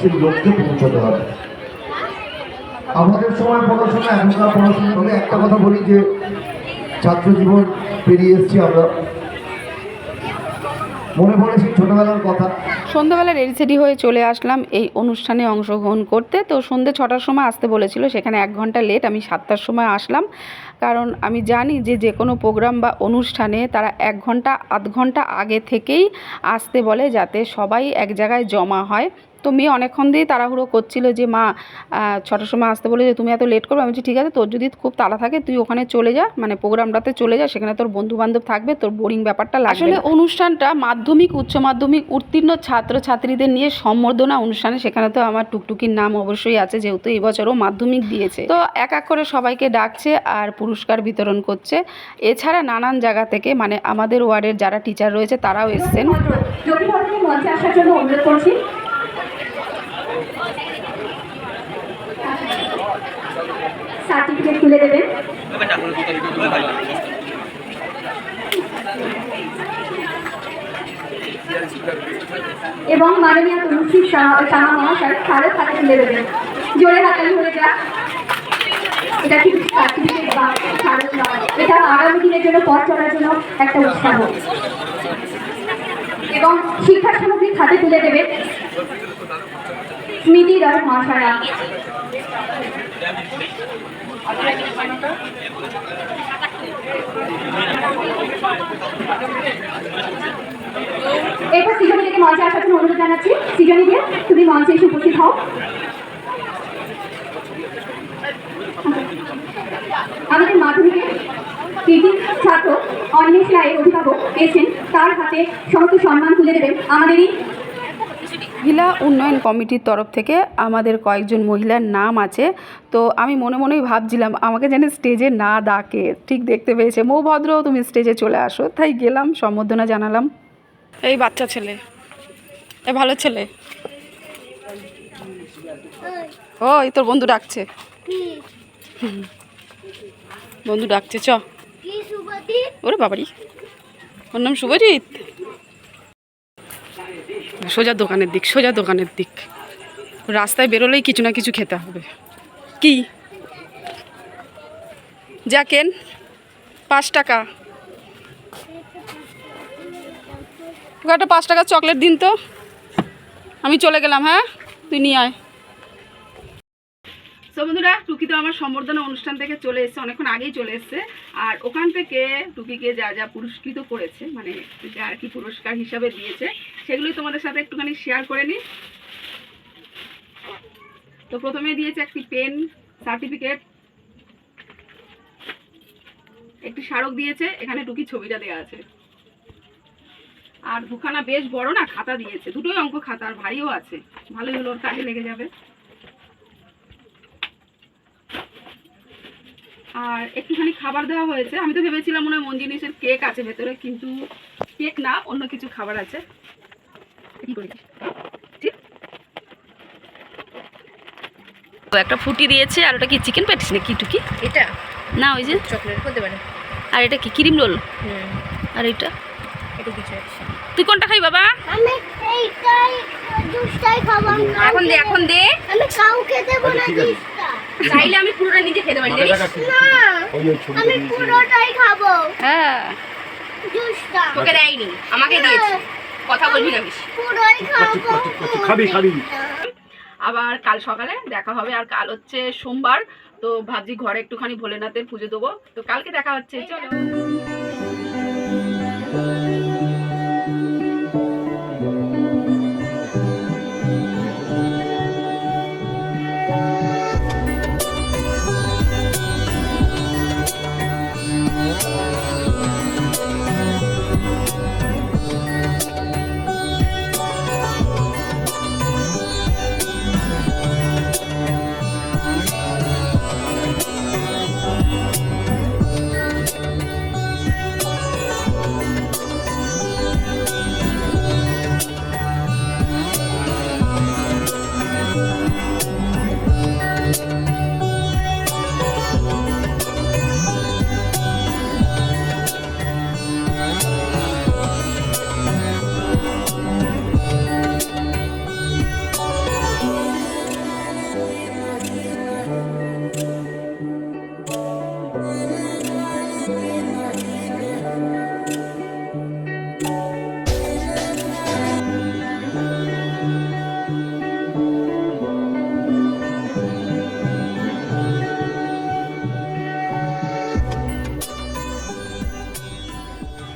সেই লক্ষ্যে পৌঁছতে হবে। আমাদের সময় পড়াশোনা, এখনকার পড়াশোনা। তবে একটা কথা বলি যে, ছাত্র জীবন পেরিয়ে এসেছি আমরা। মনে পড়ে সেই ছোটবেলার কথা। সন্ধ্যাবেলা রেডি সেডি হয়ে চলে আসলাম। এই অনুষ্ঠানে অংশগ্রহণ করতে। তো সন্ধ্যে ছটার সময় আসতে বলেছিল, সেখানে এক ঘণ্টা লেট আমি সাতটার সময় আসলাম। কারণ আমি জানি যে যে কোনো প্রোগ্রাম বা অনুষ্ঠানে তারা এক ঘণ্টা, আধ ঘণ্টা আগে থেকেই আসতে বলে, যাতে সবাই এক জায়গায় জমা হয়। তো মেয়ে অনেকক্ষণ দিয়েই তাড়াহুড়ো করছিল যে মা ছটার সময় আসতে বলে যে তুমি এত লেট করবে? আমি বলছি ঠিক আছে তোর যদি খুব তাড়া থাকে তুই ওখানে চলে যা মানে প্রোগ্রামটাতে চলে যা সেখানে তোর বন্ধু বান্ধব থাকবে তোর বোরিং ব্যাপারটা লাগবে আসলে অনুষ্ঠানটা মাধ্যমিক উচ্চ মাধ্যমিক উত্তীর্ণ ছাত্র ছাত্রীদের নিয়ে সম্বর্ধনা অনুষ্ঠানে সেখানে তো আমার টুকটুকির নাম অবশ্যই আছে যেহেতু এবছরও মাধ্যমিক দিয়েছে। তো এক এক করে সবাইকে ডাকছে আর পুরস্কার বিতরণ করছে। এছাড়া নানান জায়গা থেকে মানে আমাদের ওয়ার্ডের যারা টিচার রয়েছে তারাও এসছেন। জ্যোতি মঞ্চে আসার জন্য অনুরোধ করছি। সার্টিফিকেট তুলে দেবেন এবং মাননীয় তনুশ্রী শাহ মহাশয় তারও হাতে তুলে দেবেন জোরে হাতালি হয়ে যাক। এটা কিন্তু সার্টিফিকেট বা স্মারক নয়। এটা আগামী দিনের জন্য, পথ চলার জন্য একটা উৎসাহ। এবং শিক্ষা সামগ্রী খাতে তুলে দেবেন স্মৃতি রয় মহাশয়া। এরপর সৃজনীকে মঞ্চে আসার জন্য অনুরোধ জানাচ্ছি। সৃজনীকে তুমি মঞ্চে এসে উপস্থিত হও। আমাদের মাধ্যমিকে কৃতি ছাত্র অন্বেষ রায়ের অভিভাবক পেয়েছেন। তার হাতে সমস্ত সম্মান তুলে দেবেন আমাদেরই মহিলা উন্নয়ন কমিটির তরফ থেকে আমাদের কয়েকজন মহিলার নাম আছে। তো আমি মনে মনেই ভাবছিলাম আমাকে যেন স্টেজে না ডাকে। ঠিক দেখতে পেয়েছে। মৌ ভদ্র তুমি স্টেজে চলে আসো। তাই গেলাম সম্বর্ধনা জানালাম। এই বাচ্চা ছেলে। এ ভালো ছেলে। ও এই তোর বন্ধু ডাকছে। বন্ধু ডাকছে চ। ওরে বাবারি। ওর নাম শুভজিৎ সোজা দোকানের দিক, সোজা দোকানের দিক। রাস্তায় বেরোলেই কিছু না কিছু খেতে হবে। কি? যা কেন, পাঁচ টাকা। একটা পাঁচ টাকার চকলেট দিন তো। আমি চলে গেলাম হ্যাঁ? তুই নিয়ে আয়। তো বন্ধুরা, টুকি তো আমার সম্বর্ধনা অনুষ্ঠান থেকে চলে এসেছে, অনেকক্ষণ আগেই চলে এসেছে। আর ওখান থেকে টুকিকে যা যা পুরস্কৃত করেছে মানে যা আর কি পুরস্কার হিসাবে দিয়েছে, সেগুলোই তোমাদের সাথে একটুখানি শেয়ার করে নিই। তো প্রথমে দিয়েছে একটি পেন সার্টিফিকেট একটি স্মারক দিয়েছে, এখানে টুকি ছবিটা দেওয়া আছে। আর দুখানা বেশ বড় না, খাতা দিয়েছে। দুটোই অঙ্ক খাতা, আর ভারীও আছে। ভালোই হলো, ওর কাজে লেগে যাবে। আর একটুখানি খাবার দেওয়া হয়েছে। আমি তো ভেবেছিলাম মনে হয় মন জিনিসের কেক আছে ভেতরে কিন্তু কেক না অন্য কিছু খাবার আছে। কি ও একটা ফুটি দিয়েছে আর ওটা কি চিকেন প্যাটিস না কি? টুকি এটা? না ওই যে? চকলেট হতে পারে আর এটা কি ক্রিম রোল? হুম। আর এটা? এটা কিছু আছে। তুই কোনটা খাই বাবা? আমি এইটাই জুসটাই খাব এখন দে এখন দে। আমি কাউকে দেবো না চাইলে আমি পুরোটা নিজে খেতে পারি না আমি পুরোটাই খাব। হ্যাঁ। তোকে দেয়নি আমাকে দিয়েছে। কথা বলবি না বেশি। পুরোই খাব। খাবি খাবি। আবার কাল সকালে দেখা হবে আর কাল হচ্ছে সোমবার। তো ভাবছি ঘরে একটুখানি ভোলেনাথের পুজো দেবো। তো কালকে দেখা হচ্ছে চলো।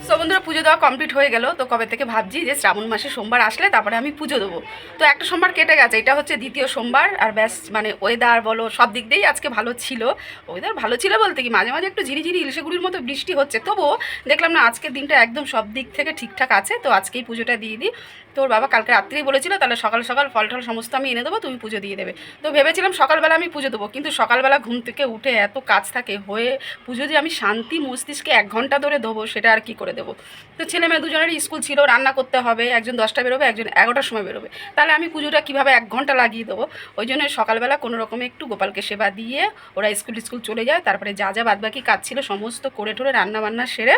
দেওয়া কমপ্লিট হয়ে গেল। তো কবে থেকে ভাবছি যে শ্রাবণ মাসে সোমবার আসলে তারপরে আমি পুজো দেবো। তো একটা সোমবার কেটে গেছে, এটা হচ্ছে দ্বিতীয় সোমবার। আর ব্যাস মানে ওয়েদার বলো, সব দিক দিয়েই আজকে ভালো ছিল। ওয়েদার ভালো ছিল বলতে কি, মাঝে মাঝে একটু ঝিরিঝিরি ইলশেগুড়ির মতো বৃষ্টি হচ্ছে। তবুও দেখলাম না, আজকের দিনটা একদম সব দিক থেকে ঠিকঠাক আছে। তো আজকেই পুজোটা দিয়ে দিই। তোর বাবা কালকে রাত্রেই বলেছিল, তাহলে সকাল সকাল ফল টল সমস্ত আমি এনে দেবো, তুমি পুজো দিয়ে দেবে। তো ভেবেছিলাম সকালবেলা আমি পুজো দেবো, কিন্তু সকালবেলা ঘুম থেকে উঠে এত কাজ থাকে, হয়ে পুজো যে আমি শান্তি মস্তিষ্কে এক ঘণ্টা ধরে দেবো, সেটা আর কি করে দেবো। তো ছেলে মেয়ে দুজনেরই স্কুল ছিল, রান্না করতে হবে, একজন দশটা বেরোবে, একজন এগারোটার সময় বেরোবে। তাহলে আমি পুজোটা কীভাবে এক ঘণ্টা লাগিয়ে দেবো? ওই জন্য সকালবেলা কোনো রকমে একটু গোপালকে সেবা দিয়ে ওরা স্কুল স্কুল চলে যায়, তারপরে যা যা বাদবাকি কাজ ছিল সমস্ত করে টোরে রান্না বান্না সেরে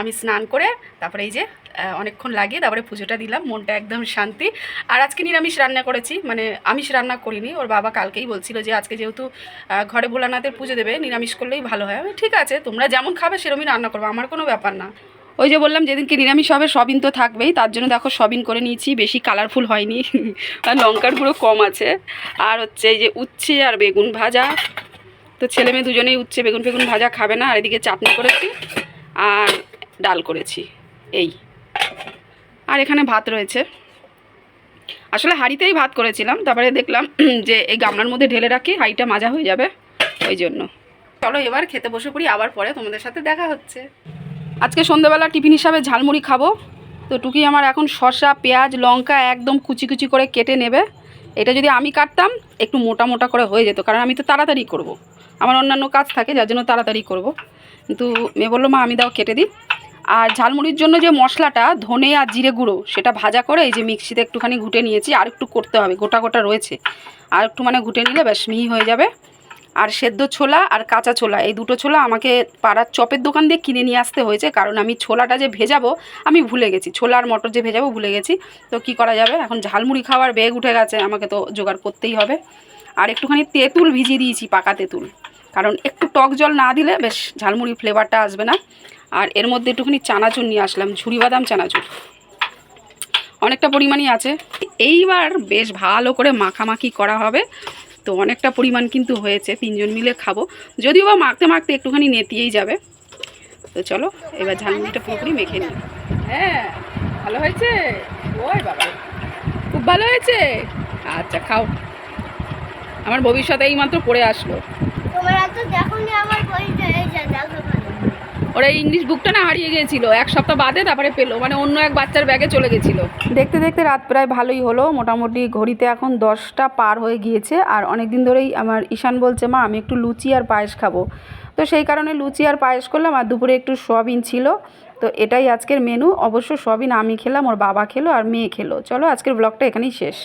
আমি স্নান করে তারপরে এই যে অনেকক্ষণ লাগিয়ে তারপরে পুজোটা দিলাম, মনটা একদম শান্তি। আর আজকে নিরামিষ রান্না করেছি মানে আমিষ রান্না করিনি, ওর বাবা কালকেই বলছিল যে আজকে যেহেতু ঘরে ভোলানাথের পুজো দেবে, নিরামিষ করলেই ভালো হয়। আমি ঠিক আছে, তোমরা যেমন খাবে সেরকমই রান্না করব, আমার কোনো ব্যাপার না। ওই যে বললাম, যেদিনকে নিরামিষ হবে, সবিন তো থাকবেই। তার জন্য দেখো সবিন করে নিয়েছি, বেশি কালারফুল হয়নি। আর লঙ্কার গুঁড়ো কম আছে। আর হচ্ছে এই যে উচ্ছে আর বেগুন ভাজা। তো ছেলে মেয়ে দুজনেই উচ্ছে, বেগুন ফেগুন ভাজা খাবে না। আর এদিকে চাটনি করেছি আর ডাল করেছি। এই। আর এখানে ভাত রয়েছে। আসলে হাঁড়িতেই ভাত করেছিলাম। তারপরে দেখলাম যে এই গামলার মধ্যে ঢেলে রাখি, হাঁড়িটা মাজা হয়ে যাবে। ওই জন্য। চলো এবার খেতে বসে পড়ি, আবার পরে তোমাদের সাথে দেখা হচ্ছে। আজকে সন্ধ্যেবেলা টিফিন হিসাবে ঝালমুড়ি খাব। তো টুকি আমার এখন শসা, পেঁয়াজ, লঙ্কা একদম কুচি কুচি করে কেটে নেবে। এটা যদি আমি কাটতাম, একটু মোটা মোটা করে হয়ে যেত, কারণ আমি তো তাড়াতাড়ি করব। আমার অন্যান্য কাজ থাকে, যার জন্য তাড়াতাড়ি করব। কিন্তু মেয়ে বলল, মা, আমি দাও, কেটে দিই। আর ঝালমুড়ির জন্য যে মশলাটা, ধনে আর জিরে গুঁড়ো, সেটা ভাজা করে এই যে মিক্সিতে একটুখানি ঘুটে নিয়েছি, আর একটু করতে হবে, গোটা গোটা রয়েছে। আর একটু মানে ঘুটে নিলে বেশ মিহি হয়ে যাবে। আর সেদ্ধ ছোলা আর কাঁচা ছোলা। এই দুটো ছোলা আমাকে পাড়ার চপের দোকান দিয়ে কিনে নিয়ে আসতে হয়েছে, কারণ আমি ছোলাটা যে ভেজাবো, আমি ভুলে গেছি। ছোলা আর মটর যে ভেজাবো, ভুলে গেছি। তো কি করা যাবে? এখন ঝালমুড়ি খাওয়ার বেগ উঠে গেছে, আমাকে তো জোগাড় করতেই হবে। আর একটুখানি তেঁতুল ভিজিয়ে দিয়েছি, পাকা তেঁতুল। কারণ একটু টক জল না দিলে বেশ ঝালমুড়ি ফ্লেভারটা আসবে না। আর এর মধ্যে একটুখানি চানাচুর নিয়ে আসলাম ঝুড়ি বাদাম চানাচুর। অনেকটা পরিমাণই আছে। এইবার বেশ ভালো করে মাখামাখি করা হবে। তো অনেকটা পরিমাণ কিন্তু হয়েছে তিনজন মিলে খাব। যদিও বা মাখতে মাখতে একটুখানি নেতিয়েই যাবে। তো চলো এবার ঝালমুড়িটা পুরোপুরি মেখে নিই। হ্যাঁ ভালো হয়েছে? ওই বাবা খুব ভালো হয়েছে? আচ্ছা খাও। আমার ভবিষ্যতে এই মাত্র পড়ে আসলো। তোমরা তো দেখোনি আমার বইটা দেখো। ওরা ইংলিশ বুকটা না হারিয়ে গিয়েছিল। এক সপ্তাহ বাদে তারপরে পেল। মানে অন্য এক বাচ্চার ব্যাগে চলে গেছিল দেখতে দেখতে রাত প্রায় ভালোই হলো। মোটামুটি ঘড়িতে এখন দশটা পার হয়ে গিয়েছে। আর অনেক দিন ধরেই আমার ঈশান বলছে, মা, আমি একটু লুচি আর পায়েস খাব। তো সেই কারণে লুচি আর পায়েস করলাম। আর দুপুরে একটু সোয়াবিন ছিল। তো এটাই আজকের মেনু অবশ্য সোয়াবিন আমি খেলাম, ওর বাবা খেলো আর মেয়ে খেলো। চলো আজকের ব্লগটা এখানেই শেষ।